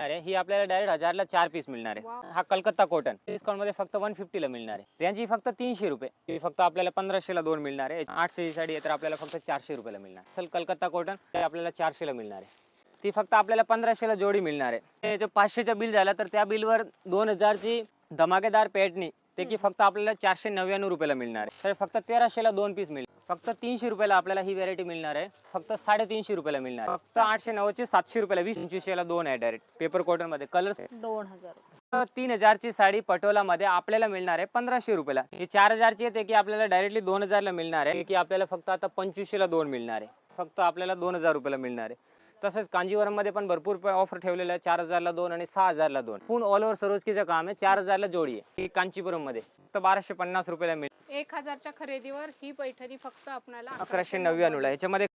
आहे. ही आपल्याला डायरेक्ट हजारला चार पीस मिळणार आहे. हा कलकत्ता कॉटन डिस्काउंटमध्ये फक्त वन ला मिळणार आहे. त्यांची फक्त तीनशे रुपये. फक्त आपल्याला पंधराशे ला दोन मिळणार आहे. आठशे साडी तर आपल्याला फक्त चारशे रुपयाला मिळणार. असल कलकत्ता कॉटन ते आपल्याला चारशे ला मिळणार आहे. ती फक्त आपल्याला पंधराशे ला जोडी मिळणार आहे. पाचशेचं बिल झालं तर त्या बिलवर दोन हजारची धमाकेदार पेटणी ते की फक्त आपल्याला चारशे नव्याण्णव रुपयाला मिळणार आहे. तर फक्त तेराशेला दोन पीस मिळणार फक्त तीनशे रुपयाला आपल्याला ही व्हरायटी मिळणार आहे. फक्त साडेतीनशे रुपयाला मिळणार आहे. फक्त आठशे नव्वदची सातशे रुपयाला वीस पंचवीसशेला दोन आहे डायरेक्ट पेपर कॉटनमध्ये कलर दोन हजार तीन हजारची साडी पटोला मध्ये आपल्याला मिळणार आहे पंधराशे रुपयाला. ही चार हजारची येते की आपल्याला डायरेक्टली दोन हजारला मिळणार आहे. की आपल्याला फक्त आता पंचवीसशेला दोन मिळणार आहे. फक्त आपल्याला दोन हजार रुपयाला मिळणार आहे. तसंच कांजीवरममध्ये पण भरपूर ऑफर ठेवलेलं आहे चार हजारला दोन आणि सहा हजारला दोन. पूर्ण ऑल ओव्हर सरोजकीचं काम आहे. चार हजारला जोडी आहे. ही कांचीपुरममध्ये फक्त बाराशे पन्नास रुपयाला मिळेल. एक हजारच्या खरेदीवर ही पैठणी फक्त आपल्याला अकराशे नव्याण्णवला याच्यामध्ये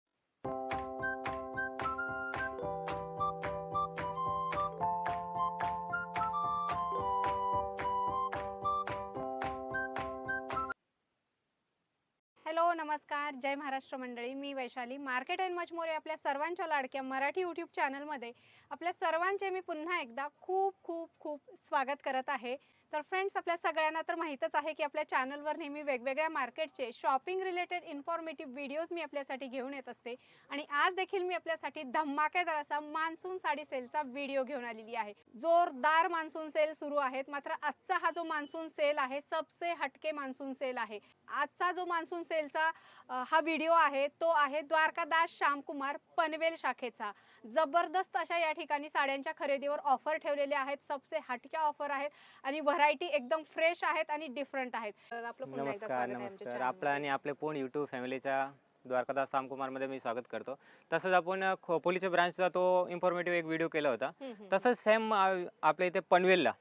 जय महाराष्ट्र मंडळी मी Vaishali. Market and much more आपल्या सर्वांच्या लाडक्या मराठी यूट्यूब चॅनलमध्ये आपल्या सर्वांचे मी पुन्हा एकदा खूप खूप खूप स्वागत करत आहे. तर फ्रेंड्स आपल्या सगळ्यांना तर माहीतच आहे की आपल्या चॅनलवर नेहमी वेगवेगळ्या मार्केटचे शॉपिंग रिलेटेड इन्फॉर्मेटिव्ह व्हिडिओज मी आपल्यासाठी घेऊन येत असते. आणि आज देखील मी आपल्यासाठी धमाकेदार असा मान्सून साडी सेलचा व्हिडिओ घेऊन आलेली आहे. जोरदार मान्सून सेल सुरू आहेत. मात्र आजचा हा जो मान्सून सेल आहे सबसे हटके मान्सून सेल आहे. आजचा जो मान्सून सेलचा हा व्हिडिओ आहे तो आहे द्वारकादास श्यामकुमार पनवेल शाखेचा. जबरदस्त अशा या ठिकाणी साड्यांच्या खरेदीवर ऑफर ठेवलेल्या आहेत. सबसे हटक्या ऑफर आहेत. आणि व्हरायटी एकदम फ्रेश आहेत आणि डिफरंट आहेत तर आपलं पुन्हा एकदा नमस्कार स्वागत आहे आमच्या नमस्कार channel आपलं मध्ये. आणि आपले पूर्ण युट्यूब फॅमिलीच्या द्वारकादास सामकुमारमध्ये मी स्वागत करतो तसंच आपण खोपोलीच्या ब्रांचचा तो इन्फॉर्मेटिव्ह एक व्हिडिओ केला होता हम्म, हम्म. तसंच सेम आपल्या इथे पनवेलला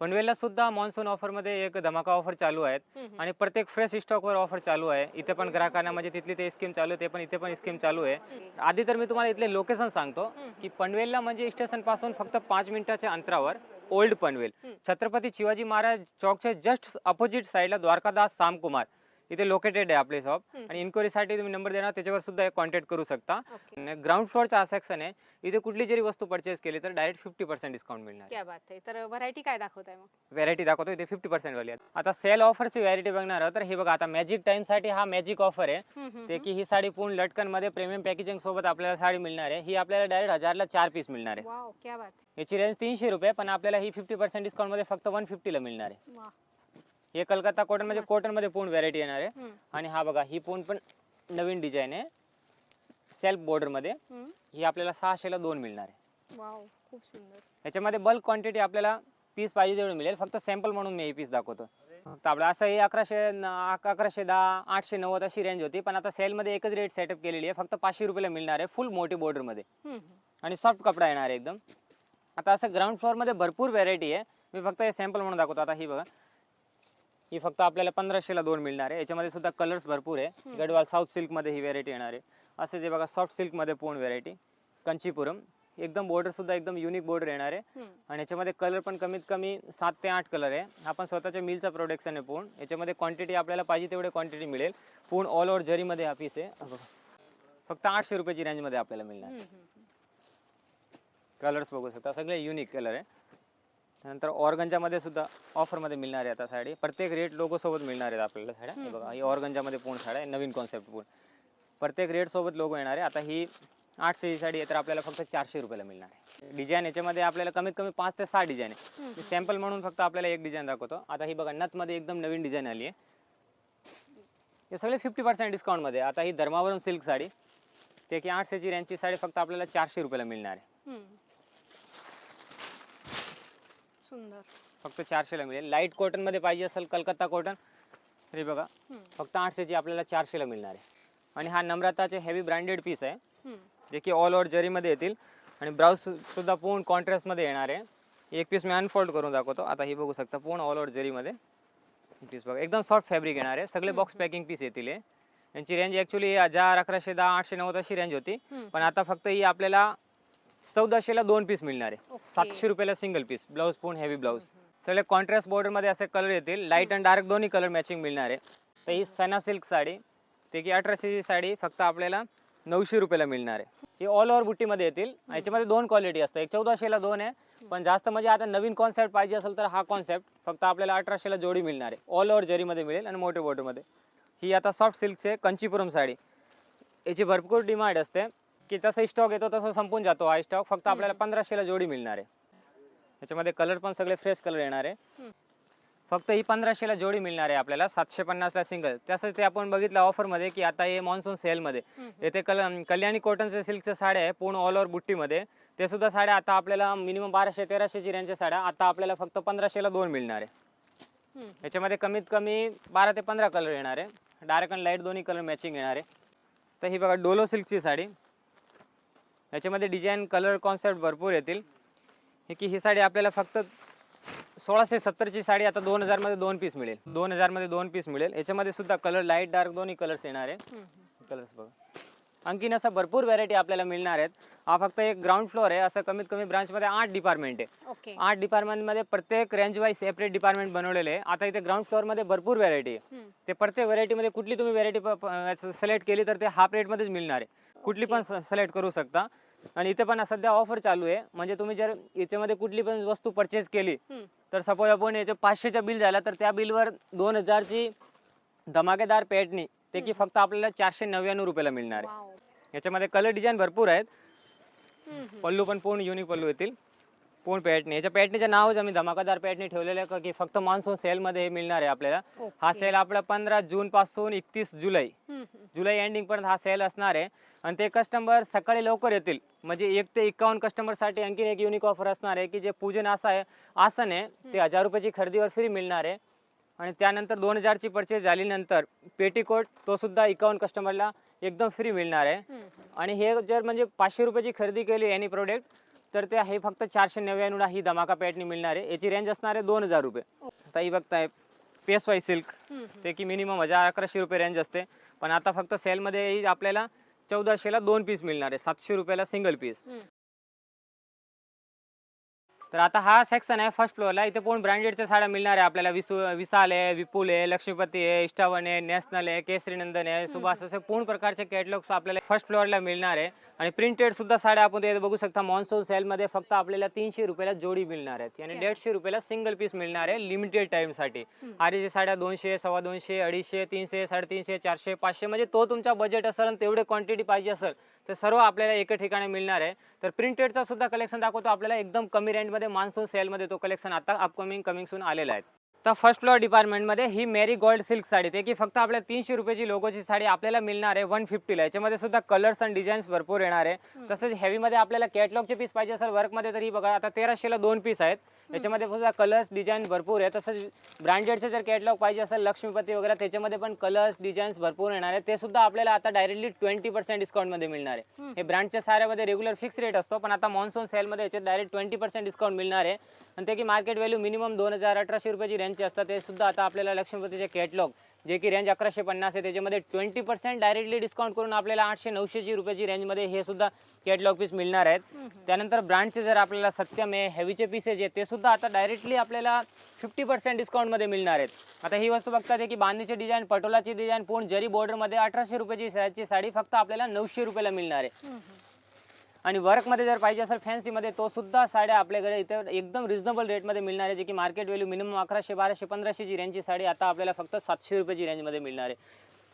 पनवेलला सुद्धा मान्सून ऑफरमध्ये एक धमाका ऑफर चालू आहेत हम्म, हम्म. आणि प्रत्येक फ्रेश स्टॉकवर ऑफर चालू आहे इथे पण ग्राहकांना म्हणजे तिथली ते स्कीम चालू आहे ते पण इथे पण स्कीम चालू आहे. आधी तर मी तुम्हाला इथले लोकेशन सांगतो. की पनवेलला म्हणजे स्टेशनपासून फक्त पाच मिनिटाच्या अंतरावर ओल्ड पनवेल. छत्रपती शिवाजी महाराज चौकच्या जस्ट अपोजिट साईडला द्वारकादास सामकुमार इथे लोकेटेड आहे आपले शॉप हम्म. आणि इन्क्वायरीसाठी तुम्ही नंबर देणार त्याच्यावर सुद्धा कॉन्टॅक्ट करू शकता. ओके. ग्राउंड फ्लोअरचा सेक्शन आहे इथे कुठली जरी वस्तू परचेस केली तर डायरेक्ट फिफ्टी पर्सेंट डिस्काउंट मिळणार. क्या बात आहे. तर व्हरायटी काय दाखवत आहे मग? व्हरायटी दाखवतो इथे फिफ्टी पर्सेंट वाली आहे. आता सेल ऑफरची व्हरायटी बघणार आहोत तर हे बघा आता मॅजिक टाइमसाठी हा मॅजिक ऑफर आहे. हम्म, हम्म, ते. की ही साडी पूर्ण लटकनमध्ये प्रीमियम पॅकेजिंग सोबत आपल्याला साडी मिळणार आहे. ही आपल्याला डायरेक्ट हजारला चार पीस मिळणार आहे. वाव क्या बात याची रेंज तीनशे रुपये पण आपल्याला ही फिफ्टी पर्सेंट डिस्काउंटमध्ये फक्त वन ला मिळणार आहे. वा हे कलकत्ता कॉटनमध्ये मस्त. कॉटनमध्ये पूर्ण व्हरायटी येणार आहे. आणि हा बघा ही पूर्ण पण नवीन डिझाईन आहे. सेल्फ बॉर्डरमध्ये. ही आपल्याला सहाशेला दोन मिळणार आहे. वाव खूप सुंदर. याच्यामध्ये बल्क क्वांटिटी आपल्याला पीस पाहिजे तेवढं मिळेल. फक्त सॅम्पल म्हणून मी हे पीस दाखवतो. तर आपलं असं हे अकराशे अकराशे दहा आठशे नव्वद अशी रेंज होती. पण आता सेलमध्ये एकच रेट सेटअप केलेली आहे. फक्त पाचशे रुपयाला मिळणार आहे फुल मोठी border मध्ये. हम्म, हम्म. आणि सॉफ्ट कपडा येणार आहे एकदम. आता असं ग्राउंड फ्लोअरमध्ये भरपूर व्हेरायटी आहे. मी फक्त हे सॅम्पल म्हणून दाखवतो. आता ही बघा. ही फक्त आपल्याला पंधराशेला दोन मिळणार आहे. याच्यामध्ये सुद्धा कलर्स भरपूर आहे. गडवाल साऊथ सिल्कमध्ये ही व्हेरायटी येणार आहे. असं जे बघा सॉफ्ट सिल्कमध्ये पूर्ण व्हेरायटी कंचीपुरम. एकदम बॉर्डर सुद्धा एकदम युनिक बॉर्डर येणार आहे. आणि याच्यामध्ये कलर पण कमीत कमी सात ते आठ कलर आहे. आपण स्वतःच्या मिलचा प्रोडक्शन आहे पूर्ण. याच्यामध्ये क्वांटिटी आपल्याला पाहिजे तेवढे क्वांटिटी मिळेल. पूर्ण ऑल ओव्हर जरीमध्ये हा पीस आहे. फक्त आठशे रुपयाची रेंजमध्ये आपल्याला मिळणार. कलर्स बघू शकता. सगळे युनिक कलर आहे. त्यानंतर ऑर्गंजामध्ये सुद्धा ऑफरमध्ये मिळणार आहे आता साडी. प्रत्येक रेट लोगो सोबत मिळणार आहेत आपल्याला साड्या. हे बघा ही ऑर्गंजामध्ये पूर्ण साड्या आहे नवीन कॉन्सेप्ट पूर्ण. प्रत्येक रेट सोबत लोगो येणार आहे आता ही आठशे ही साडी आहे तर आपल्याला फक्त चारशे रुपयाला मिळणार आहे. डिझाईन याच्यामध्ये आपल्याला कमीत कमी पाच ते सहा डिझाईन आहे. सॅम्पल म्हणून फक्त आपल्याला एक डिझाईन दाखवतो. आता ही बघा नथमध्ये एकदम नवीन डिझाईन आली आहे. हे सगळे फिफ्टी पर्सेंट डिस्काउंटमध्ये आता ही धर्मावरम सिल्क साडी ते की आठशेची रेंजची साडी फक्त आपल्याला चारशे रुपयाला मिळणार आहे. सुंदर. फक्त चारशेला मिळेल. लाइट कॉटनमध्ये पाहिजे असेल कलकत्ता कॉटन तरी बघा. हम्म, फक्त आठशेची आपल्याला चारशेला मिळणार आहे. आणि हा नम्रताचे हेवी ब्रँडेड पीस आहे. हम्म. जे की ऑल ओव्हर जरीमध्ये येतील. आणि ब्राऊज सुद्धा पूर्ण कॉन्ट्रास्टमध्ये येणार आहे. एक पीस मी अनफोल्ड करून दाखवतो. आता ही बघू शकता पूर्ण ऑल ओव्हर जरीमध्ये पीस बघा. एकदम सॉफ्ट फॅब्रिक येणार आहे. सगळे बॉक्स पॅकिंग पीस येतील हे. यांची रेंज ॲक्च्युली हजार अकराशे दहा आठशे नव्वद अशी रेंज होती. हम्म. पण आता फक्त ही आपल्याला चौदाशेला दोन पीस मिळणार आहे. सातशे रुपयाला सिंगल पीस ब्लाऊज पूर्ण हेवी ब्लाऊज सगळे कॉन्ट्रास्ट बॉर्डरमध्ये असे कलर येतील. लाइट अँड डार्क दोन्ही कलर मॅचिंग मिळणार आहे. तर ही सना सिल्क साडी ते की अठराशेची साडी फक्त आपल्याला नऊशे रुपयाला मिळणार आहे. हे ऑल ओव्हर बुट्टीमध्ये येतील. याच्यामध्ये दोन क्वालिटी असतात. एक चौदाशेला दोन आहे पण जास्त म्हणजे आता नवीन कॉन्सेप्ट पाहिजे असेल तर हा कॉन्सेप्ट फक्त आपल्याला अठराशेला जोडी मिळणार आहे. ऑल ओव्हर जरीमध्ये मिळेल आणि मोठे बॉर्डरमध्ये ही आता सॉफ्ट सिल्कचे कंचीपुरम साडी. याची भरपूर डिमांड असते. की तसं स्टॉक येतो तसं संपून जातो हा स्टॉक फक्त आपल्याला पंधराशेला जोडी मिळणार आहे. याच्यामध्ये कलर पण सगळे फ्रेश कलर येणार आहे. फक्त ही पंधराशेला जोडी मिळणार आहे आपल्याला सातशे पन्नासला सिंगल तसंच ते आपण बघितलं ऑफरमध्ये की आता हे मान्सून सेलमध्ये. येथे कल कल्याणी कॉटनचे सिल्कच्या साड्या आहे पूर्ण ऑल ओव्हर बुट्टीमध्ये. ते सुद्धा साड्या आता आपल्याला मिनिमम बाराशे तेराशेची रेंजच्या साड्या आता आपल्याला फक्त पंधराशेला दोन मिळणार आहे. याच्यामध्ये कमीत कमी बारा ते पंधरा कलर येणार आहे. डार्क आणि लाइट दोन्ही कलर मॅचिंग येणार आहे. तर ही बघा डोलो सिल्कची साडी. याच्यामध्ये डिझाईन कलर कॉन्सेप्ट भरपूर येतील. हे की ही साडी आपल्याला फक्त सोळाशे सत्तरची साडी आता दोन हजारमध्ये दोन पीस मिळेल. दोन हजारमध्ये दोन पीस मिळेल. याच्यामध्ये सुद्धा कलर लाइट डार्क दोन्ही कलर्स येणार आहे. कलर्स बघा. आणखीन असं भरपूर व्हरायटी आपल्याला मिळणार आहेत. हा फक्त एक ग्राउंड फ्लोअर आहे. असं कमीत कमी ब्रांचमध्ये आठ डिपार्टमेंट आहे. ओके. आठ डिपार्टमेंटमध्ये प्रत्येक रेंज वाईज सेपरेट डिपार्टमेंट बनवलेले आहे. आता इथे ग्राउंड फ्लोअरमध्ये भरपूर व्हरायटी आहे. ते प्रत्येक व्हरायटीमध्ये कुठली तुम्ही व्हरायटी सिलेक्ट केली तर ते हाफ रेटमध्येच मिळणार आहे. कुठली पण सिलेक्ट करू शकता. आणि इथे पण सध्या ऑफर चालू आहे म्हणजे तुम्ही जर याच्यामध्ये कुठली पण वस्तू परचेस केली. तर सपोज आपण याचं पाचशेचं बिल झालं तर त्या बिलवर दोन हजारची धमाकेदार पेटणी ते की फक्त आपल्याला चारशे नव्याण्णव रुपयाला मिळणार आहे. याच्यामध्ये कलर डिझाईन भरपूर आहेत. पल्लू पण पूर्ण युनिक पल्लू येतील पूर्ण पॅटनी याच्या पॅटनीचं नावच आम्ही धमाकादार पॅटनी ठेवलेलं आहे का फक्त मान्सून सेलमध्ये हे मिळणार आहे आपल्याला. हा. सेल आपला पंधरा जून पासून एकतीस जुलै. जुलै एंडिंग पर्यंत हा सेल असणार आहे. आणि ते कस्टमर सकाळी लवकर येतील. म्हणजे एक ते एकावन्न कस्टमरसाठी आणखीन एक युनिक ऑफर असणार आहे की जे पूजन असं आहे आसन आहे ते हजार रुपयाची खरेदीवर फ्री मिळणार आहे. आणि त्यानंतर दोन हजारची परचेस झाल्यानंतर पेटीकोट तो सुद्धा एकावन्न कस्टमरला एकदम फ्री मिळणार आहे. आणि हे जर म्हणजे पाचशे रुपयाची खरेदी केली एनी प्रोडक्ट तर ते हे फक्त चारशे नव्याण्णवला ही धमाका पॅटनी मिळणार आहे. याची रेंज असणार आहे दोन हजार रुपये. आता ही बघताय पेस वाय सिल्क. ते की मिनिमम हजार अकराशे रुपये रेंज असते. पण आता फक्त सेलमध्ये ही आपल्याला चौदाशेला दोन पीस मिळणार आहे. सातशे रुपयाला सिंगल पीस. तर आता हा सेक्शन आहे फर्स्ट फ्लोअरला इथे पूर्ण ब्रँडेडच्या साड्या मिळणार आहे आपल्याला? विसू विसाल आहे विपुल आहे लक्ष्मीपती आहे इष्टावन आहे नॅशनल आहे केसरीनंदन आहे सुभाष असे पूर्ण प्रकारचे कॅटलॉग्स आपल्याला फर्स्ट फ्लोअरला मिळणार आहे? आणि प्रिंटेड सुद्धा साड्या आपण बघू शकता. मॉन्सून सेलमध्ये फक्त आपल्याला तीनशे रुपयाला जोडी मिळणार आहेत. आणि? दीडशे रुपयाला सिंगल पीस मिळणार आहे लिमिटेड टाइमसाठी. आरीची साड्या दोनशे सव्वा दोनशे अडीचशे तीनशे साडेतीनशे चारशे पाचशे म्हणजे तो तुमचा बजेट असेल आणि तेवढे क्वांटिटी पाहिजे असेल तर सर्व आपल्याला एका ठिकाणी मिळणार आहे. तर प्रिंटेडचा सुद्धा कलेक्शन दाखवतो. आपल्याला एकदम कमी रेंजमध्ये मान्सून सेलमध्ये तो कलेक्शन आता अपकमिंग कमिंग सून आलेला आहे. तर फर्स्ट फ्लोअर डिपार्टमेंटमध्ये ही मेरी गोल्ड सिल्क साडी. ते की फक्त आपल्या तीनशे रुपयाची लोगोची साडी आपल्याला मिळणार आहे वन फिफ्टीला याच्यामध्ये सुद्धा कलर्स आणि डिझाईन्स भरपूर येणार आहे. तसंच हेवीमध्ये आपल्याला कॅटलॉगचे पीस पाहिजे असेल वर्कमध्ये तरी बघा आता तेराशेला दोन पीस आहेत. याच्यामध्ये सुद्धा कलर्स डिझाईन भरपूर आहे तसंच ब्रँडेडचे जर कॅटलॉग पाहिजे असेल लक्ष्मीपती वगैरे त्याच्यामध्ये पण कलर्स डिझाईन्स भरपूर येणार आहे ते सुद्धा आपल्याला आता डायरेक्टली ट्वेंटी पर्सेंट डिस्काउंटमध्ये मिळणार आहे. हे ब्रँडच्या साऱ्यामध्ये रेग्युलर फिक्स रेट असतो पण आता मान्सून सेलमध्ये याच्यात डायरेक्ट ट्वेंटी पर्सेंट डिस्काउंट मिळणार आहे. आणि ते की मार्केट व्हॅल्यू मिनिमम दोन हजार अठराशे रुपयाची रेंजचे असतात ते सुद्धा आता आपल्याला लक्ष्मीपतीचे कॅटलॉग जे की रेंज अकराशे पन्नास आहे त्याच्यामध्ये ट्वेंटी पर्सेंट डायरेक्टली डिस्काउंट करून आपल्याला आठशे नऊशेची रुपयाची रेंजमध्ये हे सुद्धा कॅटलॉग पीस मिळणार आहेत. त्यानंतर ब्रँडचे जर आपल्याला सत्यम आहे हेवीचे पीसेस आहेत ते सुद्धा आता डायरेक्टली आपल्याला फिफ्टी पर्सेंट डिस्काउंटमध्ये मिळणार आहेत आता ही वस्तू बघतात आहे की बांधणीचे डिझाईन पटोलाची डिझाईन पूर्ण जरी बॉर्डरमध्ये अठराशे रुपयाची साडी फक्त आपल्याला नऊशे रुपयाला मिळणार आहे. आणि वर्कमध्ये जर पाहिजे असेल फॅन्सीमध्ये तो सुद्धा साड्या आपल्याकडे इथे एकदम रिजनेबल रेटमध्ये मिळणार आहे जे की मार्केट व्हॅल्यू मिनिमम अकराशे बाराशे पंधराशेची रेंजची साडी आता आपल्याला फक्त सातशे रुपयाची रेंजमध्ये मिळणार आहे.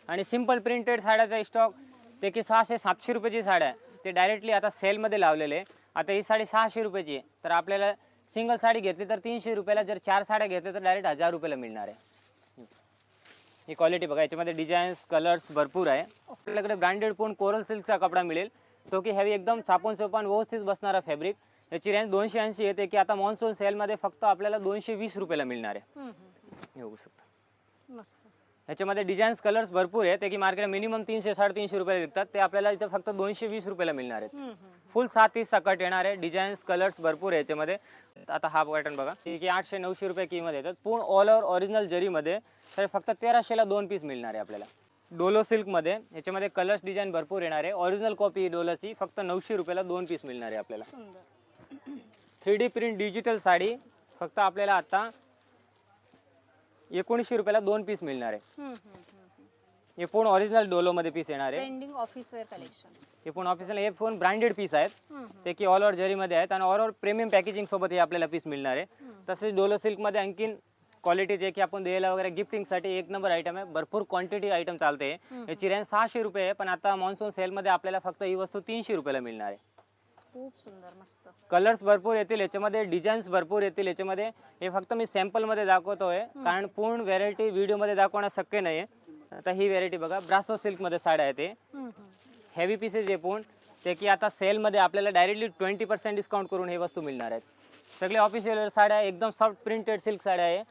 आणि सिंपल प्रिंटेड साड्याचा स्टॉक ते की सहाशे सातशे रुपयाची साड्या आहे, ते डायरेक्टली आता सेलमध्ये लावलेले आहे. आता ही साडी सहाशे रुपयाची आहे. तर आपल्याला सिंगल साडी घेतली तर तीनशे रुपयाला जर चार साड्या घेतल्या तर डायरेक्ट हजार रुपयाला मिळणार आहे. ही क्वालिटी बघा याच्यामध्ये डिझाईन्स कलर्स भरपूर आहे. आपल्याकडे ब्रँडेड पण कोरल सिल्कचा कपडा मिळेल. तो की हॅवी एकदम छापून चोपान व्यवस्थित बसणारा फॅब्रिक याची रेंज दोनशे ऐंशी येते की आता मान्सून सेलमध्ये फक्त आपल्याला दोनशे वीस रुपयाला मिळणार आहे. हे बघू शकता. मस्त. ह्याच्यामध्ये डिझाईन्स कलर्स भरपूर आहे ते की मार्केट मिनिमम तीनशे साडेतीनशे रुपयाला विकतात. ते आपल्याला इथे फक्त दोनशे वीस रुपयाला मिळणार आहेत. फुल सात तीस सकट येणार आहे. डिझाईन्स कलर्स भरपूर आहे याच्यामध्ये. आता हा पॅटर्न बघा. ते की आठशे नऊशे रुपये किंमत येतात. पूर्ण ऑल ओव्हर ओरिजिनल जरीमध्ये तर फक्त तेराशेला दोन पीस मिळणार आहे आपल्याला. डोलो सिल्कमध्ये. याच्यामध्ये कलर्स डिझाईन भरपूर येणार आहे. ओरिजिनल कॉपी डोलोची फक्त नऊशे रुपयाला दोन पीस मिळणार आहे आपल्याला. Three D print digital sari फक्त आपल्याला आता एकोणीसशे रुपयाला दोन पीस मिळणार आहे. हे पूर्ण ओरिजिनल डोलो मध्ये पीस येणार आहे. ऑफिस वेअर कलेक्शन हे पूर्ण ऑफिशियल हे पूर्ण ब्रँडेड पीस आहेत. ते की ऑल ओव्हर जरीमध्ये आहेत. आणि ऑल ओव्हर प्रीमियम पॅकेजिंग सोबत हे आपल्याला पीस मिळणार आहे. तसेच डोलो सिल्कमध्ये आणखीन क्वालिटी जे की आपण द्यायला वगैरे गिफ्टिंगसाठी एक नंबर आयटम आहे. भरपूर क्वांटिटी आयटम चालते. याची रेंज सहाशे रुपये आहे पण आता मान्सून सेलमध्ये आपल्याला फक्त ही वस्तू तीनशे रुपयाला मिळणार आहे. खूप सुंदर मस्त. कलर्स भरपूर येतील याच्यामध्ये डिझाईन्स भरपूर येतील याच्यामध्ये हे फक्त मी सॅम्पलमध्ये दाखवतोय. कारण पूर्ण व्हेरायटी व्हिडिओमध्ये दाखवणं शक्य नाही आता ही व्हेरायटी बघा ब्रासो सिल्कमध्ये साड्या आहेत ते हेवी पीसेस आहे पूर्ण. ते की आता सेलमध्ये आपल्याला डायरेक्टली ट्वेंटी पर्सेंट डिस्काउंट करून हे वस्तू मिळणार आहेत. सगळे ऑफिशियल साड्या एकदम सॉफ्ट प्रिंटेड सिल्क साड्या आहे.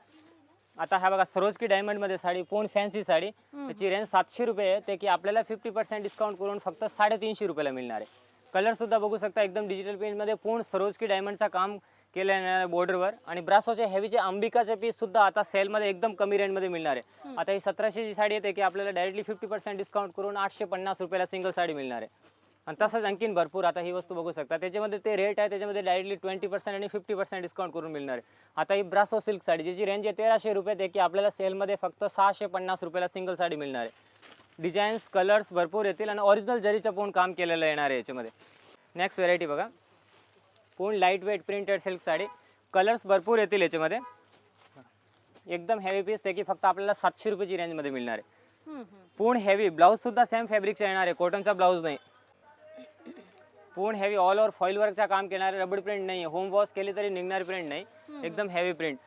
आता हा बघा सरोजकी डायमंडमध्ये साडी पूर्ण फॅन्सी साडी. त्याची रेंज सातशे रुपये आहे. ते की आपल्याला फिफ्टी पर्सेंट डिस्काउंट करून फक्त साडेतीनशे रुपयाला मिळणार आहे. कलर सुद्धा बघू शकता एकदम डिजिटल प्रिंटमध्ये पूर्ण सरोजकी डायमंडचा काम केलं आहे बॉर्डरवर आणि ब्रासोचे हेवीचे अंबिकाचे पीस सुद्धा आता सेलमध्ये एकदम कमी रेंजमध्ये मिळणार आहे. आता ही सतराशेची साडी येते की आपल्याला डायरेक्टली फिफ्टी पर्सेंट डिस्काउंट करून आठशे पन्नास रुपयाला सिंगल साडी मिळणार आहे. आणि तसंच आणखीन भरपूर आता ही वस्तू बघू शकता. त्याच्यामध्ये ते रेट आहे त्याच्यामध्ये डायरेक्टली ट्वेंटी पर्सेंट आणि फिफ्टी पर्सेंट डिस्काउंट करून मिळणार आहे. आता ही ब्रासो सिल्क साडी ज्याची रेंज आहे तेराशे रुपये ते की आपल्याला सेलमध्ये फक्त सहाशे पन्नास रुपयाला सिंगल साडी मिळणार आहे. डिझाईन्स कलर्स भरपूर येतील आणि ओरिजिनल जरीचं पूर्ण काम केलेलं येणार आहे याच्यामध्ये. नेक्स्ट व्हेरायटी बघा. पूर्ण light weight printed silk sari. Colours भरपूर येतील याच्यामध्ये. एकदम हेवी पीस ते की फक्त आपल्याला सातशे रुपयाची रेंजमध्ये मिळणार आहे. पूर्ण हेवी ब्लाऊज सुद्धा सेम फॅब्रिकचा येणार आहे. कॉटनचा ब्लाऊज नाही. पूर्ण हेवी ऑल ओव्हर फॉईल वर्कचा काम केणार रबड प्रिंट नाही होम वॉश केली तरी निघणारी प्रिंट नाही. एकदम हेवी प्रिंट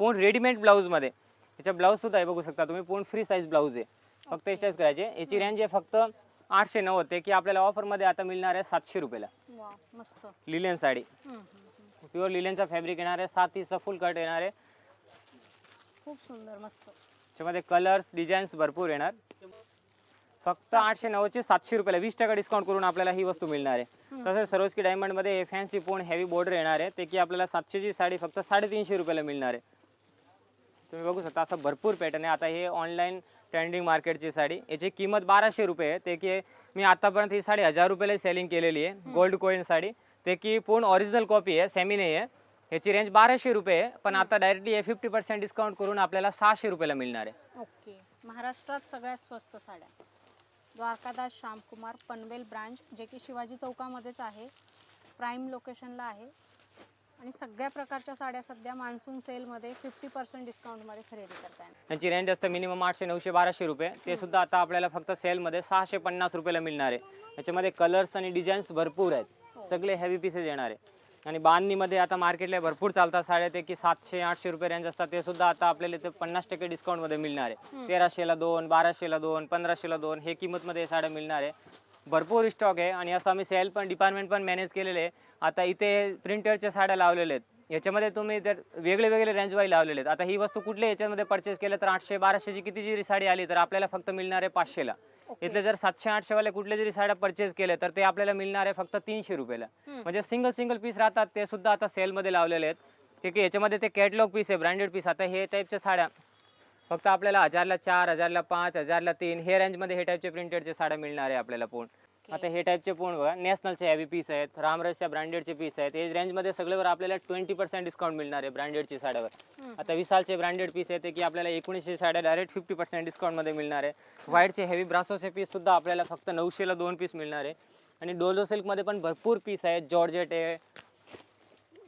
पूर्ण रेडीमेड ब्लाऊजमध्ये. याचा ब्लाऊज सुद्धा आहे बघू शकता तुम्ही. पूर्ण फ्री साईज ब्लाऊज आहे. फक्त याच्याच करायचे. याची रेंज आहे फक्त आठशे नव्वद. ते की आपल्याला ऑफरमध्ये आता मिळणार आहे सातशे रुपयाला. लिलेन साडी. प्युअर लिलेनचा फॅब्रिक येणार आहे. सात तीसचा फुल कट येणार आहे. खूप सुंदर मस्त. त्याच्यामध्ये कलर्स डिझाईन्स भरपूर येणार. फक्त आठशे नव्वदचे सातशे रुपयाला. वीस टक्का डिस्काउंट करून आपल्याला ही वस्तू मिळणार आहे. तसेच सरोजकी डायमंडमध्ये फॅन्सी पूर्ण हेवी बॉर्डर येणार आहे. ते की आपल्याला सातशेची साडी फक्त साडेतीनशे रुपयाला मिळणार आहे. तुम्ही बघू शकता असं भरपूर पॅटर्न आहे. आता हे ऑनलाईन ट्रेंडिंग मार्केटची साडी याची किंमत बाराशे रुपये आहे. ते की मी आतापर्यंत ही साडी हजार रुपयाला सेलिंग केलेली आहे. Gold coin sari. ते की पूर्ण ओरिजिनल कॉपी आहे सेमी नाही आहे. याची रेंज बाराशे रुपये आहे. पण आता डायरेक्टली हे फिफ्टी पर्सेंट डिस्काउंट करून आपल्याला सहाशे रुपयाला मिळणार आहे. ओके. महाराष्ट्रात सगळ्यात स्वस्त साड्या. द्वारकादास श्यामकुमार पनवेल ब्रांच जे की शिवाजी चौकामध्येच आहे प्राईम लोकेशनला आहे. आणि सगळ्या प्रकारच्या साड्या सध्या मान्सून सेलमध्ये फिफ्टी पर्सेंट डिस्काउंटमध्ये खरेदी करता येणार त्यांची रेंज असतं मिनिमम आठशे नऊशे बाराशे रुपये. ते सुद्धा आता आपल्याला फक्त सेलमध्ये सहाशे पन्नास रुपयाला मिळणार आहे. याच्यामध्ये कलर्स आणि डिझाईन्स भरपूर आहेत. सगळे हेवी पीसेस येणार आहे. आणि बांधणीमध्ये आता मार्केटला भरपूर चालतात. साड्या ते की सातशे आठशे रुपये रेंज असतात. ते सुद्धा आता आपल्याला इथे पन्नास टक्के डिस्काउंटमध्ये मिळणार आहे. तेराशेला दोन बाराशेला दोन पंधराशेला दोन हे किंमतमध्ये साड्या मिळणार आहे. भरपूर स्टॉक आहे आणि असं आम्ही सेल पण डिपार्टमेंट पण मॅनेज केलेले आहे. आता इथे प्रिंटेडच्या साड्या लावलेल्या आहेत. याच्यामध्ये तुम्ही जर वेगळे वेगळे रेंज वाईज लावलेले आहेत. आता ही वस्तू कुठल्या याच्यामध्ये परचेस केलं तर आठशे बाराशेची किती जरी साडी आली तर आपल्याला फक्त मिळणार आहे पाचशेला इथले जर सातशे आठशे वाले कुठले जरी साड्या परचेस केले तर ते आपल्याला मिळणार आहे फक्त तीनशे रुपयाला. म्हणजे सिंगल सिंगल पीस राहतात ते सुद्धा आता सेलमध्ये लावलेले आहेत. ते की याच्यामध्ये ते कॅटलॉग पीस आहे ब्रँडेड पीस आता हे टाईपच्या साड्या फक्त आपल्याला हजारला चार हजारला पाच हजारला तीन हे रेंजमध्ये हे टाईपचे प्रिंटेडचे साड्या मिळणार आहे आपल्याला पूर्ण. आता हे टाईपचे पूर्ण बघा नॅशनलचे हेवी पीस आहेत रामरसच्या ब्रँडेडचे पीस आहेत. हे रेंजमध्ये सगळ्यावर आपल्याला ट्वेंटी पर्सेंट डिस्काउंट मिळणार आहे ब्रँडेडची साड्यावर. आता विशालचे ब्रँडेड पीस आहेत ते की आपल्याला एकोणीसशे साड्या डायरेक्ट फिफ्टी पर्सेंट डिस्काउंटमध्ये मिळणार आहे. व्हाईटचे हेवी ब्रासोचे पीस सुद्धा आपल्याला फक्त नऊशेला दोन पीस मिळणार आहे. आणि डोलो सिल्कमध्ये पण भरपूर पीस आहेत. जॉर्जेट आहे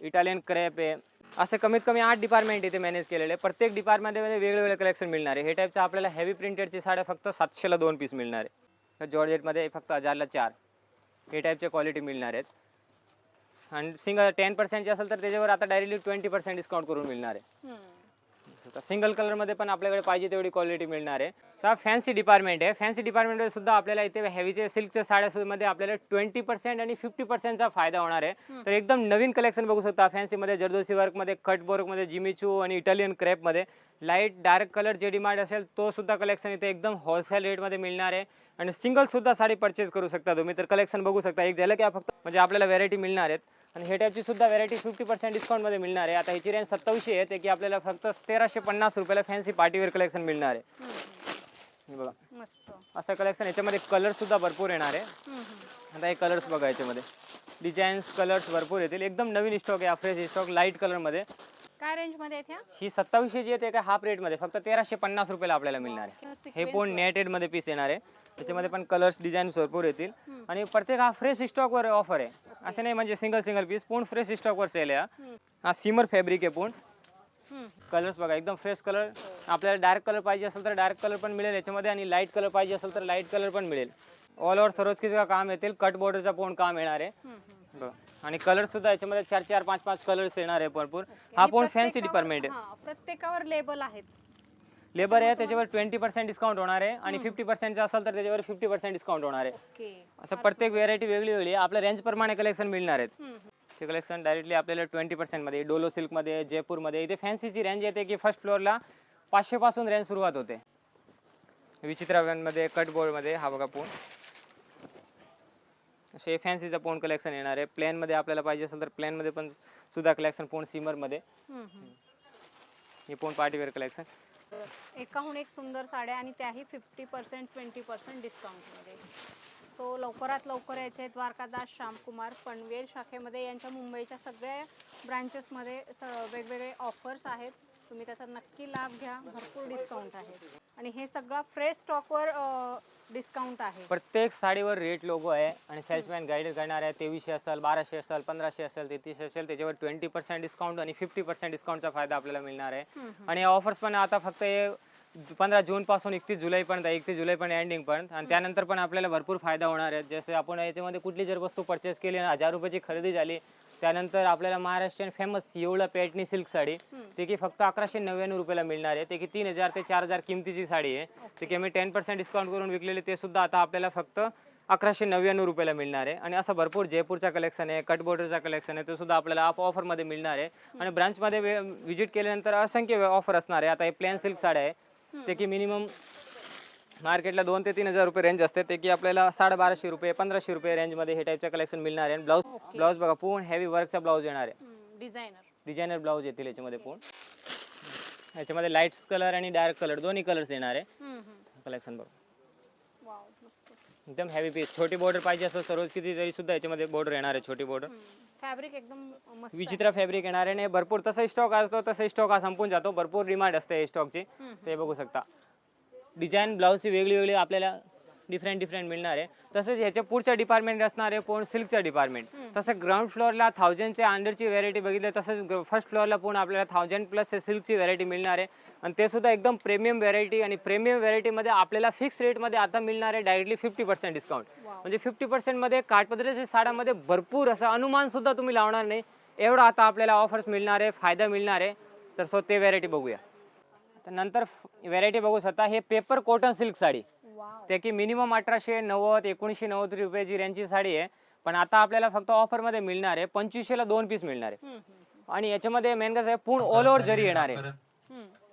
इटालियन क्रेप आहे. असे कमीत कमी आठ डिपार्टमेंट इथे मॅनेज केलेले प्रत्येक डिपार्टमेंटमध्ये वेगवेगळे कलेक्शन मिळणार आहे. हे टाईपचं आपल्याला हेवी प्रिंटेडची साड्या फक्त सातशेला दोन पीस मिळणार आहे. जॉर्जेटमध्ये फक्त हजारला चार. हे टाईपचे क्वालिटी मिळणार आहेत. आणि सिंगल टेन पर्सेंटचे असेल तर त्याच्यावर आता डायरेक्टली ट्वेंटी पर्सेंट डिस्काउंट करून मिळणार आहे. सिंगल कलरमध्ये पण आपल्याकडे पाहिजे तेवढी क्वालिटी मिळणार आहे. तर फॅन्सी डिपार्टमेंट आहे. फॅन्सी डिपार्टमेंटमध्ये सुद्धा आपल्याला इथे हेवीचे सिल्कच्या साड्यामध्ये आपल्याला ट्वेंटी पर्सेंट आणि फिफ्टी पर्सेंटचा फायदा होणार आहे. तर एकदम नवीन कलेक्शन बघू शकता. फॅन्सीमध्ये जर्दोसी वर्कमध्ये कट वर्कमध्ये जिमिचू आणि इटालियन क्रेपमध्ये लाइट डार्क कलर जे डिमांड असेल तो सुद्धा कलेक्शन इथे एकदम होलसेल रेटमध्ये मिळणार आहे. आणि सिंगल सुद्धा साडी परचेस करू शकता तुम्ही. तर कलेक्शन बघू शकता. एक झालं की फक्त म्हणजे आपल्याला व्हेरायटी मिळणार आहेत. आणि हे टाईपची सुद्धा व्हेरायटी फिफ्टी पर्सेंट डिस्काउंटमध्ये मिळणार आहे. आता ह्याची रेंज सत्तावीसशे आहे. ते की आपल्याला फक्त तेराशे पन्नास रुपयाला फॅन्सी पार्टीवेअर कलेक्शन मिळणार आहे. हे बघा. मस्त. असं कलेक्शन याच्यामध्ये कलर सुद्धा भरपूर येणार आहे. आता हे कलर्स बघा याच्यामध्ये. डिझाईन्स कलर्स भरपूर येतील. एकदम नवीन स्टॉक आहे. फ्रेश स्टॉक लाइट कलरमध्ये काय रेंजमध्ये आहेत ह्या? ही सत्तावीसशे जी आहे ते हाफ रेटमध्ये. फक्त तेराशे पन्नास रुपयाला आपल्याला मिळणार आहे. हे पण वर. नेटेडमध्ये पीस येणार आहे. त्याच्यामध्ये पण कलर्स डिझाईन भरपूर येतील. आणि प्रत्येक हा फ्रेश स्टॉक वर ऑफर आहे. असं नाही म्हणजे सिंगल सिंगल पीस पूर्ण फ्रेश स्टॉक वर सेल आहे हा. सिमर फॅब्रिक आहे पूर्ण. कलर्स बघा एकदम फ्रेश कलर आपल्याला डार्क कलर पाहिजे असेल तर डार्क कलर पण मिळेल याच्यामध्ये आणि लाइट कलर पाहिजे असेल तर लाइट कलर पण मिळेल. ऑल ओव्हर सरोजकीचं काम येतील. कट बॉर्डरचा पण काम येणार आहे. आणि कलर सुद्धा याच्यामध्ये चार चार पाच पाच कलर्स येणार आहे भरपूर. हा पण फॅन्सी डिपार्टमेंट आहे. हा, प्रत्येकावर लेबल आहेत. लेबर आहे त्याच्यावर ट्वेंटी पर्सेंट डिस्काउंट होणार आहे आणि फिफ्टी पर्सेंटचं असेल तर त्याच्यावर फिफ्टी पर्सेंट डिस्काउंट होणार आहे. ओके. असं प्रत्येक व्हेरायटी वेगळी वेगळी आहे आपल्या रेंज प्रमाणे कलेक्शन मिळणार आहेत. ते कलेक्शन डायरेक्टली आपल्याला ट्वेंटी पर्सेंटमध्ये डोलो सिल्कमध्ये जयपूरमध्ये इथे फॅन्सीची रेंज येते की फर्स्ट फ्लोअरला पाचशेपासून रेंज सुरुवात होते. विचित्रामध्ये कट बोर्डमध्ये हा बघा पोन असे फॅन्सीचं पोन कलेक्शन येणार आहे. प्लेनमध्ये आपल्याला पाहिजे असेल तर प्लेनमध्ये पण सुद्धा कलेक्शन पोन सिमरमध्ये. हे पोन पार्टीवेअर कलेक्शन एकाहून एक सुंदर साड्या आणि त्याही फिफ्टी पर्सेंट ट्वेंटी पर्सेंट डिस्काउंटमध्ये सो लवकरात लवकर यायचे द्वारकादास श्यामकुमार पनवेल शाखेमध्ये. यांच्या मुंबईच्या सगळ्या ब्रांचेसमध्ये स वेगवेगळे ऑफर्स आहेत. तुम्ही त्याचा नक्की लाभ घ्या. भरपूर डिस्काउंट आहे. आणि हे सगळं फ्रेश स्टॉकवर डिस्काउंट आहे. प्रत्येक साडीवर रेट लोगो आहे आणि सेल्समॅन गाईड करणार आहे. तेवीसशे असेल बाराशे असेल पंधराशे असेल तेहतीसशे असेल त्याच्यावर ट्वेंटी पर्सेंट डिस्काउंट आणि फिफ्टी पर्सेंट डिस्काउंटचा फायदा आपल्याला मिळणार आहे. आणि ऑफर्स पण आता फक्त हे पंधरा जून पासून एकतीस जुलै पर्यंत एकतीस जुलै पण एंडिंग पर्यंत आणि त्यानंतर पण आपल्याला भरपूर फायदा होणार आहे. जसे आपण याच्यामध्ये कुठली जर वस्तू परचेस केली हजार रुपयाची खरेदी झाली त्यानंतर आपल्याला महाराष्ट्रीयन फेमस येवला पॅटनी सिल्क साडी. ते की फक्त अकराशे नव्याण्णव रुपयाला मिळणार आहे. ते की तीन हजार ते चार हजार किमतीची साडी आहे. ते की आम्ही टेन पर्सेंट डिस्काउंट करून विकलेले ते सुद्धा आता आपल्याला फक्त अकराशे नव्याण्णव रुपयाला मिळणार आहे. आणि असं भरपूर जयपूरचा कलेक्शन आहे कट बॉर्डरचा कलेक्शन आहे तो सुद्धा आपल्याला आप ऑफरमध्ये मिळणार आहे. आणि ब्रांचमध्ये व्हिजिट केल्यानंतर असंख्य ऑफर असणार आहे. आता हे प्लॅन सिल्क साड्या आहे. ते की मिनिमम मार्केटला दोन ते तीन हजार रुपये रेंज असते. ते की आपल्याला साडेबाराशे रुपये पंधराशे रुपये रेंजमध्ये हे टाईपचं कलेक्शन मिळणार आहे. ब्लाऊज. ब्लाऊज बघा पूर्ण हेवी वर्कचा ब्लाऊज येणार आहे. डिझायनर डिझायनर ब्लाऊज येतील याच्यामध्ये पूर्ण. याच्यामध्ये लाइट कलर आणि डार्क कलर दोन्ही कलर्स येणार आहे. कलेक्शन बघा. एकदम हेवी पीस छोटी बॉर्डर पाहिजे असं सर्वच किती तरी सुद्धा याच्यामध्ये बॉर्डर येणार आहे छोटी बॉर्डर फॅब्रिक एकदम. विचित्र फॅब्रिक येणार आहे. आणि भरपूर तसा स्टॉक असतो तसा स्टॉक हा संपून जातो. भरपूर डिमांड असते स्टॉकची ते बघू शकता. डिझाईन ब्लाऊजची वेगळी वेगळी आपल्याला डिफरंट डिफरंट मिळणार. आहे तसंच ह्याच्या पुढच्या डिपार्टमेंट असणार आहे पूर्ण सिल्कच्या डिपार्टमेंट तसं ग्राउंड फ्लोअरला थाउजंडच्या अंडरची व्हरायटी बघितली तसंच फर्स्ट फ्लोअरला पूर्ण आपल्याला थाउजंड प्लस सिल्कची व्हरायटी मिळणार. आहे आणि ते सुद्धा एकदम प्रीमियम व्हरायटी आणि प्रीमियम व्हरायटीमध्ये आपल्याला फिक्स रेटमध्ये आता मिळणार आहे डायरेक्टली फिफ्टी पर्सेंट डिस्काउंट. म्हणजे फिफ्टी पर्सेंटमध्ये काठपदराच्या साड्यामध्ये भरपूर असं अनुमान सुद्धा तुम्ही लावणार नाही. एवढा आता आपल्याला ऑफर्स मिळणार आहे फायदा मिळणार. आहे तर सो ते व्हरायटी बघूया. तर नंतर व्हरायटी बघू शकता हे paper cotton silk sari. Wow ते की मिनिमम अठराशे नव्वद एकोणीसशे नव्वद रुपयाची रेंजची साडी आहे पण आता आपल्याला फक्त ऑफरमध्ये मिळणार आहे पंचवीसशेला दोन पीस मिळणार आहे. आणि याच्यामध्ये मेन कसं आहे पूर्ण ऑल ओव्हर जरी येणार आहे.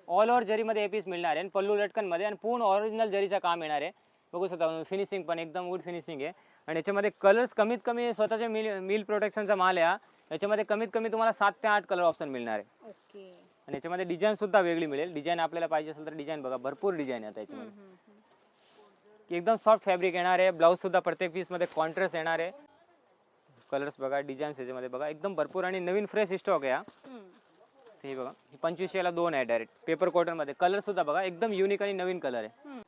ऑल ओव्हर जरीमध्ये हे पीस मिळणार आहे आणि पल्लू लटकनमध्ये आणि पूर्ण ऑरिजिनल जरीचं काम येणार आहे. बघू शकता फिनिशिंग पण एकदम गुड फिनिशिंग आहे. आणि याच्यामध्ये कलर्स कमीत कमी स्वतःच्या मिल मिल प्रोटेक्शनचा माल आहे. याच्यामध्ये कमीत कमी तुम्हाला सात ते आठ कलर ऑप्शन मिळणार आहे. आणि याच्यामध्ये डिझाईन सुद्धा वेगळी मिळेल. डिझाईन आपल्याला पाहिजे असेल तर डिझाईन बघा भरपूर डिझाईन आहे आता हम्म, याच्यामध्ये. हम्म, हम्म. की एकदम सॉफ्ट फॅब्रिक येणार आहे ब्लाऊज सुद्धा प्रत्येक पीसमध्ये कॉन्ट्रास्ट येणार आहे. कलर्स बघा डिझाईन्स याच्यामध्ये बघा एकदम भरपूर आणि नवीन फ्रेश स्टॉक आहे हा. ते बघा ही पंचवीसशेला दोन आहे डायरेक्ट पेपर कॉटनमध्ये. कलर सुद्धा बघा एकदम युनिक आणि नवीन कलर आहे.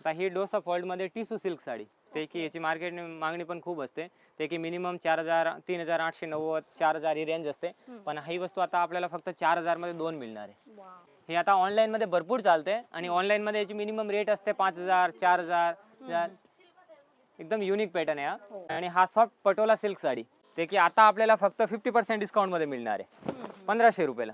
आता ही डोसा फॉल्टमध्ये टिसू सिल्क साडी. ते की याची मार्केट मागणी पण खूप असते. ते की मिनिमम चार हजार तीन हजार आठशे नव्वद चार हजार ही रेंज असते. पण ही वस्तू आता आपल्याला फक्त चार हजारमध्ये दोन मिळणार आहे. हे आता ऑनलाईन मध्ये भरपूर चालते आणि ऑनलाईन मध्ये याची मिनिमम रेट असते पाच हजार चार हजार. एकदम युनिक पॅटर्न आहे हो. आणि हा सॉफ्ट पटोला सिल्क साडी ते की आता आपल्याला फक्त फिफ्टी पर्सेंट डिस्काउंटमध्ये मिळणार आहे. पंधराशे रुपयाला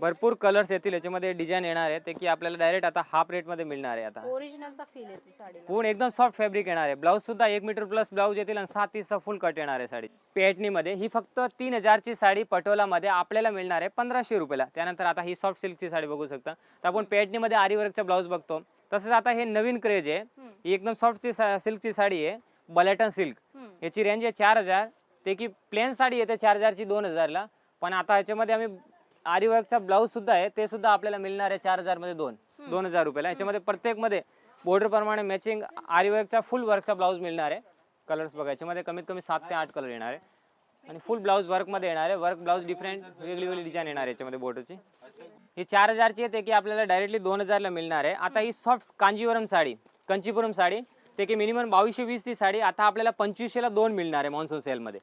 भरपूर कलर्स येतील याच्यामध्ये डिझाईन येणार आहे ते की आपल्याला डायरेक्ट आता हाफ रेटमध्ये मिळणार आहे आता. ओरिजिनलचा फील येतो साडीला. पूर्ण एकदम सॉफ्ट फॅब्रिक येणार आहे. ब्लाऊज सुद्धा एक मीटर प्लस ब्लाऊज येतील आणि सात तीसचा फुल कट येणार आहे साडी. पेटनी मध्ये ही फक्त तीन हजारची साडी पटोला मध्ये आपल्याला मिळणार आहे पंधराशे रुपयाला. त्यानंतर आता ही सॉफ्ट सिल्कची साडी बघू शकता. तर आपण पेटनी मध्ये आरी वर्कचा ब्लाऊज बघतो. तसंच आता हे नवीन क्रेज आहे. ही एकदम सॉफ्टची सिल्कची साडी आहे. बलेटन सिल्क. याची रेंज आहे चार हजार. ते की प्लेन साडी येते चार हजारची दोन हजारला. पण आता याच्यामध्ये आम्ही आरी ब्लाऊज सुद्धा आहे ते सुद्धा आपल्याला मिळणार आहे चार हजारमध्ये दोन. दोन हजार रुपयाला. याच्यामध्ये प्रत्येकमध्ये बॉर्डर प्रमाणे मॅचिंग आरी फुल वर्कचा ब्लाऊज मिळणार आहे. कलर्स बघा याच्यामध्ये कमीत कमी सात ते आठ कलर येणार आहे. आणि फुल ब्लाऊज वर्कमध्ये येणार आहे. वर्क ब्लाऊज डिफरंट वेगळी वेगळी डिझाईन येणार आहे याच्यामध्ये बॉर्डरची ही चार हजारची आहे ते की आपल्याला डायरेक्टली दोन हजारला मिळणार आहे. आता ही सॉफ्ट कांजीवरम साडी कंचीपुरम साडी ते की मिनिमम बावीसशे वीस ती साडी आता आपल्याला पंचवीसशेला दोन मिळणार आहे मान्सून सेलमध्ये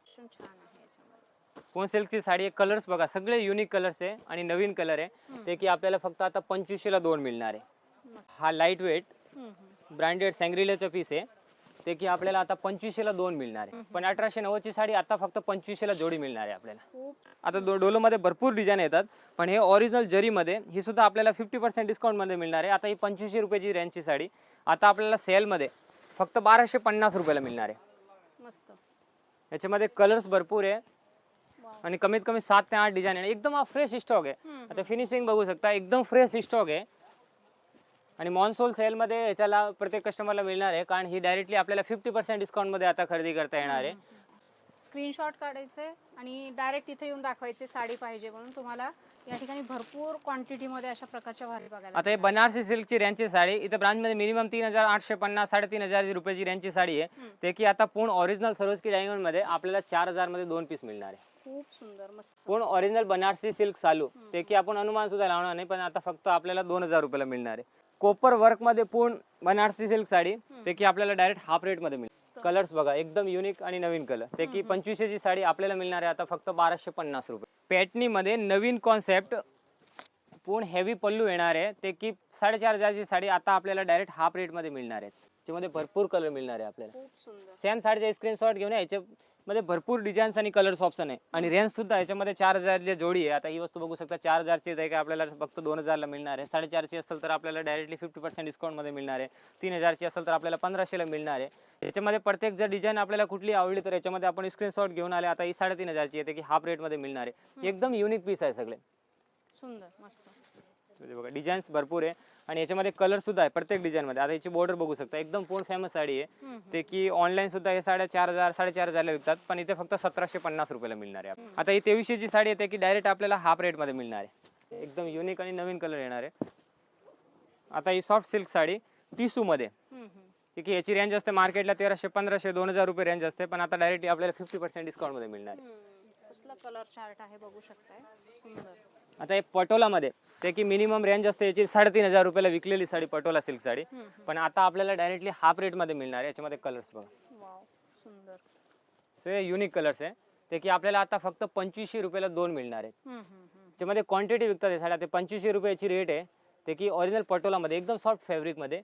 कोण सिल्कची साडी आहे कलर्स बघा सगळे युनिक कलर्स आहे आणि नवीन कलर आहे. ते की आपल्याला फक्त आता पंचवीसशेला दोन मिळणार आहे. हा लाइट वेट. ब्रँडेड सँग्रिलेचं पीस आहे. ते की आपल्याला आता पंचवीसशेला दोन मिळणार आहे. पण अठराशे नव्वदची साडी आता फक्त पंचवीसशेला जोडी मिळणार आहे आपल्याला. आता डोलोमध्ये भरपूर डिझाईन येतात पण हे ओरिजिनल जरीमध्ये ही सुद्धा आपल्याला फिफ्टी पर्सेंट डिस्काउंटमध्ये मिळणार आहे. आता ही पंचवीसशे रुपयाची रेंजची साडी आता आपल्याला सेलमध्ये फक्त बाराशे पन्नास रुपयाला मिळणार आहे. मस्त. याच्यामध्ये कलर्स भरपूर आहे. आणि कमीत कमी सात ते आठ डिझाईन आहे एकदम हा फ्रेश स्टॉक आहे आता फिनिशिंग बघू शकता एकदम फ्रेश स्टॉक आहे आणि मॉन्सून सेलमध्ये याच्याला प्रत्येक कस्टमरला मिळणार आहे कारण ही डायरेक्टली आपल्याला फिफ्टी पर्सेंट डिस्काउंटमध्ये आता खरेदी करता येणार आहे स्क्रीनशॉट काढायचे आणि डायरेक्ट इथे येऊन दाखवायचे साडी पाहिजे म्हणून तुम्हाला या ठिकाणी भरपूर क्वांटिटीमध्ये अशा प्रकारच्या भारी बघायला आता हे बनारसी सिल्कची रँची साडी इथं ब्रांचमध्ये मिनिमम तीन हजार आठशे पन्नास साडेतीन हजार रुपयाची रँची साडी आहे. ते की आता पूर्ण ओरिजिनल सरोजकी डायमंडमध्ये आपल्याला चार हजारमध्ये दोन पीस मिळणार आहे खूप सुंदर मस्त. पूर्ण ओरिजिनल बनारसी सिल्क चालू ते की आपण अनुमान सुद्धा लावणार नाही पण आता फक्त आपल्याला दोन हजार रुपयाला मिळणार आहे. कोपर वर्कमध्ये पूर्ण बनारसी सिल्क साडी ते की आपल्याला डायरेक्ट हाफ रेटमध्ये मिळेल कलर्स बघा एकदम युनिक आणि नवीन कलर ते की पंचवीसशेची साडी आपल्याला मिळणार आहे आता फक्त बाराशे पन्नास रुपये. पॅटनी मध्ये नवीन कॉन्सेप्ट पूर्ण हेवी पल्लू येणार आहे. ते की साडेचार हजारची साडी आता आपल्याला डायरेक्ट हाफ रेटमध्ये मिळणार आहे. त्याच्यामध्ये भरपूर कलर मिळणार आहे आपल्याला. खूप सुंदर. सेम साडीचा स्क्रीनशॉट घेऊन या. याच्यामध्ये भरपूर डिझाईन्स आणि कलर्स ऑप्शन आहे. आणि रेंज सुद्धा याच्यामध्ये चार हजारची जोडी आहे. आता ही वस्तू बघू शकता चार हजारची आहे का आपल्याला फक्त दोन हजारला मिळणार आहे. साडेचारची असेल तर आपल्याला डायरेक्टली फिफ्टी पर्सेंट डिस्काउंटमध्ये मिळणार आहे. तीन हजारची असेल तर आपल्याला पंधराशेला मिळणार आहे. याच्यामध्ये प्रत्येक जर डिझाईन आपल्याला कुठली आवडली तर याच्यामध्ये आपण स्क्रीनशॉट घेऊन आले आता ही साडेतीन हजारची आहे की हाफ रेटमध्ये मिळणार आहे. एकदम युनिक पीस आहे सगळे. सुंदर मस्त. म्हणजे बघा डिझाईन्स भरपूर आहे. आणि याच्यामध्ये कलर सुद्धा आहे प्रत्येक डिझाईन मध्ये. आता याची बॉर्डर बघू शकता. एकदम पूर्ण फेमस साडी आहे. ते की ऑनलाईन सुद्धा हे साडे चार हजार साडेचार हजारला विकतात पण इथे फक्त सतराशे पन्नास रुपयाला मिळणार आहे. आता ही तेवीसशेची साडी येते की डायरेक्ट आपल्याला हाफ रेटमध्ये मिळणार आहे. एकदम युनिक आणि नवीन कलर येणार आहे. आता ही सॉफ्ट सिल्क साडी टिसू मध्ये. की याची रेंज असते मार्केटला तेराशे पंधराशे दोन हजार रुपये रेंज असते पण आता डायरेक्ट आपल्याला फिफ्टी पर्सेंट डिस्काउंटमध्ये मिळणार आहे. कलर चार्ट आहे बघू शकताय? सुंदर. आता हे पटोलामध्ये ते की मिनिमम रेंज असते याची साडेतीन हजार रुपयाला विकलेली साडी पटोला सिल्क साडी. पण आता आपल्याला डायरेक्टली हाफ रेटमध्ये मिळणार आहे याच्यामध्ये कलर्स बघा. वाव सुंदर. सगळे युनिक कलर्स आहे. ते की आपल्याला आता फक्त पंचवीसशे रुपयाला दोन मिळणार आहेत. त्याच्यामध्ये क्वांटिटी विकतात साड्या ते पंचवीसशे रुपयाची रेट आहे. ते की ओरिजिनल पटोलामध्ये एकदम सॉफ्ट फॅब्रिकमध्ये.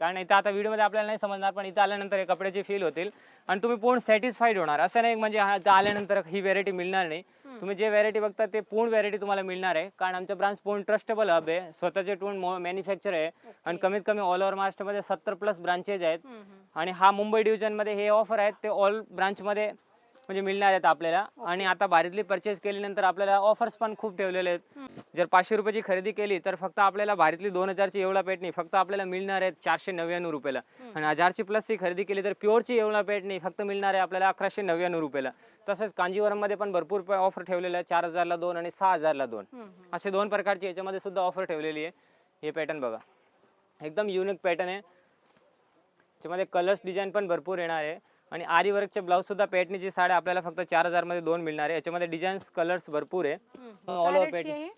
कारण इथं आता व्हिडिओमध्ये आपल्याला नाही समजणार पण इथं आल्यानंतर हे कपड्याचे फील होतील. आणि तुम्ही पूर्ण सॅटिस्फाईड होणार. असं नाही म्हणजे हा इथं आल्यानंतर ही व्हेरायटी मिळणार नाही. तुम्ही जे व्हेरायटी बघता ते पूर्ण व्हेरायटी तुम्हाला मिळणार आहे. कारण आमचं ब्रांच पूर्ण ट्रस्टेबल हब आहे. स्वतःचे टून मॅन्युफॅक्चर आहे. आणि कमीत कमी ऑल ओव्हर महाराष्ट्रामध्ये सत्तर प्लस ब्रांचेस आहेत. आणि हा मुंबई डिव्हिजनमध्ये हे ऑफर आहेत. ते ऑल ब्रांचमध्ये म्हणजे मिळणार आहेत आपल्याला. आणि आता भारीतली परचेस केल्यानंतर आपल्याला ऑफर्स पण खूप ठेवलेले आहेत. जर पाचशे रुपयाची खरेदी केली तर फक्त आपल्याला भारीतली दोन हजारची एवढा पेट नाही. फक्त आपल्याला मिळणार आहेत चारशे नव्याण्णव रुपयाला. आणि हजारची प्लसची खरेदी केली तर प्युअरची एवढा पेट नाही. फक्त मिळणार आहे आपल्याला अकराशे नव्याण्णव रुपयाला. तसंच कांजीवरममध्ये पण भरपूर ऑफर ठेवलेलं आहे चार हजारला दोन आणि सहा हजारला दोन. असे दोन प्रकारची याच्यामध्ये सुद्धा ऑफर ठेवलेली आहे. हे पॅटर्न बघा. एकदम युनिक पॅटर्न आहे. त्याच्यामध्ये कलर्स डिझाईन पण भरपूर येणार आहे. आणि आरी वर्कचे ब्लाऊज सुद्धा पॅटनीची साड्या आपल्याला फक्त चार हजारमध्ये दोन मिळणार आहे. याच्यामध्ये डिझाईन्स कलर्स भरपूर आहे. pattern. आहे ही?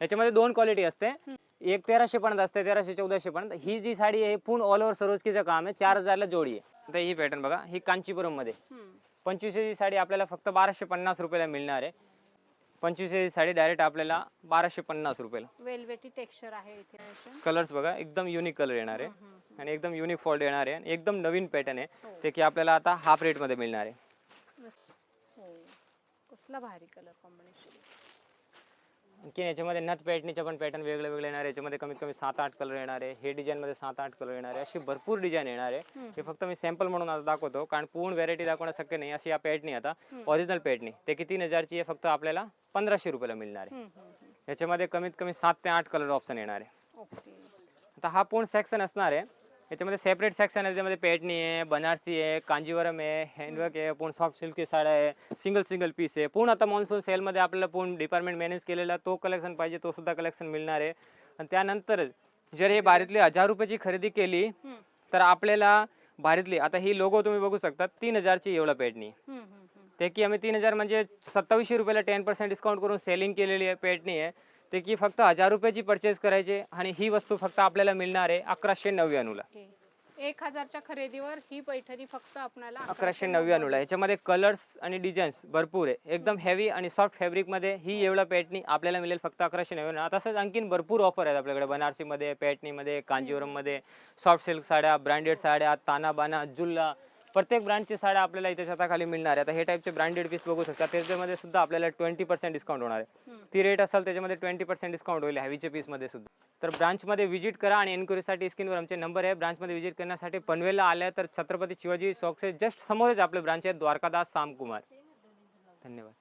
याच्यामध्ये दोन क्वालिटी असते. एक तेराशे पर्यंत असते तेराशे चौदाशे पर्यंत. ही जी साडी आहे पूर्ण ऑल ओव्हर सरोजकीचं काम आहे. चार हजारला जोडी आहे. आता ही पॅटर्न बघा ही कांचीपुरममध्ये. पंचवीसशेची साडी आपल्याला फक्त बाराशे पन्नास रुपयाला मिळणार आहे. पंचवीसशेची साडी डायरेक्ट आपल्याला बाराशे पन्नास रुपयाला वेलवेटी टेक्स्चर आहे इथे. कलर्स बघा एकदम युनिक कलर येणार आहे. आणि एकदम युनिक फॉल्ट येणार आहे आणि एकदम नवीन पॅटर्न आहे हो. ते की आपल्याला आता हाफ रेटमध्ये मिळणार आहे. हो कसला भारी कलर कॉम्बिनेशन आणखी याच्यामध्ये नथ पॅटर्नचे पण पॅटर्न वेगळे वेगळे येणार आहे. याच्यामध्ये कमीत कमी सात आठ कलर येणार आहे. हे डिझाईनमध्ये सात आठ कलर येणार आहे. अशी भरपूर डिझाईन येणार आहे. हे फक्त मी सॅम्पल म्हणून आता दाखवतो. कारण पूर्ण व्हेरायटी दाखवणं शक्य नाही. अशी या पॅटनी आता. ओरिजिनल पॅटनी ते की तीन हजारची आहे? फक्त आपल्याला पंधराशे रुपयाला मिळणार आहे. याच्यामध्ये कमीत कमी सात ते आठ कलर ऑप्शन येणार आहे. आता हा पूर्ण सेक्शन असणार आहे. याच्यामध्ये सेपरेट सेक्शन आहे त्यामध्ये पेटणी आहे बनारसी आहे कांजीवरम आहे हँडवर्क आहे पूर्ण सॉफ्ट सिल्कची साड्या आहे सिंगल सिंगल पीस आहे. पूर्ण आता मॉन्सून सेलमध्ये आपल्याला पूर्ण डिपार्टमेंट मॅनेज केलेला तो कलेक्शन पाहिजे तो सुद्धा कलेक्शन मिळणार आहे. आणि त्यानंतर जर हे भारीतली हजार रुपयाची खरेदी केली तर आपल्याला भारीतली आता ही लोगो तुम्ही बघू शकता तीन हजारची एवढा पेटणी. ते की आम्ही तीन हजार म्हणजे सत्तावीसशे रुपयाला टेन पर्सेंट डिस्काउंट करून सेलिंग केलेली आहे पेटणी आहे. ते की फक्त हजार रुपयाची परचेस करायची आणि ही वस्तू फक्त आपल्याला मिळणार आहे अकराशे नव्याण्णवला ओके एक हजारच्या खरेदीवर ही पैठणी फक्त आपल्याला अकराशे नव्याण्णवला याच्यामध्ये कलर्स आणि डिझाईन्स भरपूर आहे. एकदम हेवी आणि सॉफ्ट फॅब्रिकमध्ये ही एवढं पेटणी आपल्याला मिळेल फक्त अकराशे नव्याण्णव तसंच आणखीन भरपूर ऑफर आहेत आपल्याकडे. बनारसीमध्ये पेटणीमध्ये कांजीवरममध्ये सॉफ्ट सिल्क साड्या ब्रँडेड साड्या ताना बाना जुल्ला प्रत्येक ब्रँडची साड्या आपल्याला इथे छताखाली मिळणार आहे. आता हे टाईपचे ब्रँडेड पीस बघू शकता. त्याच्यामध्ये सुद्धा आपल्याला ट्वेंटी पर्सेंट डिस्काउंट होणार आहे. ती रेट असेल त्याच्यामध्ये ट्वेंटी पर्सेंट डिस्काउंट होईल हॅवीचे पीसमध्ये सुद्धा. तर ब्रांचमध्ये व्हिजिट करा आणि एन्क्वायरीसाठी स्क्रीनवर आमचे नंबर आहे. ब्रांचमध्ये व्हिजिट करण्यासाठी पनवेलला आल्या तर छत्रपती शिवाजी चौकचे जस्ट समोरच आपले ब्रांच आहे द्वारकादास सामकुमार धन्यवाद.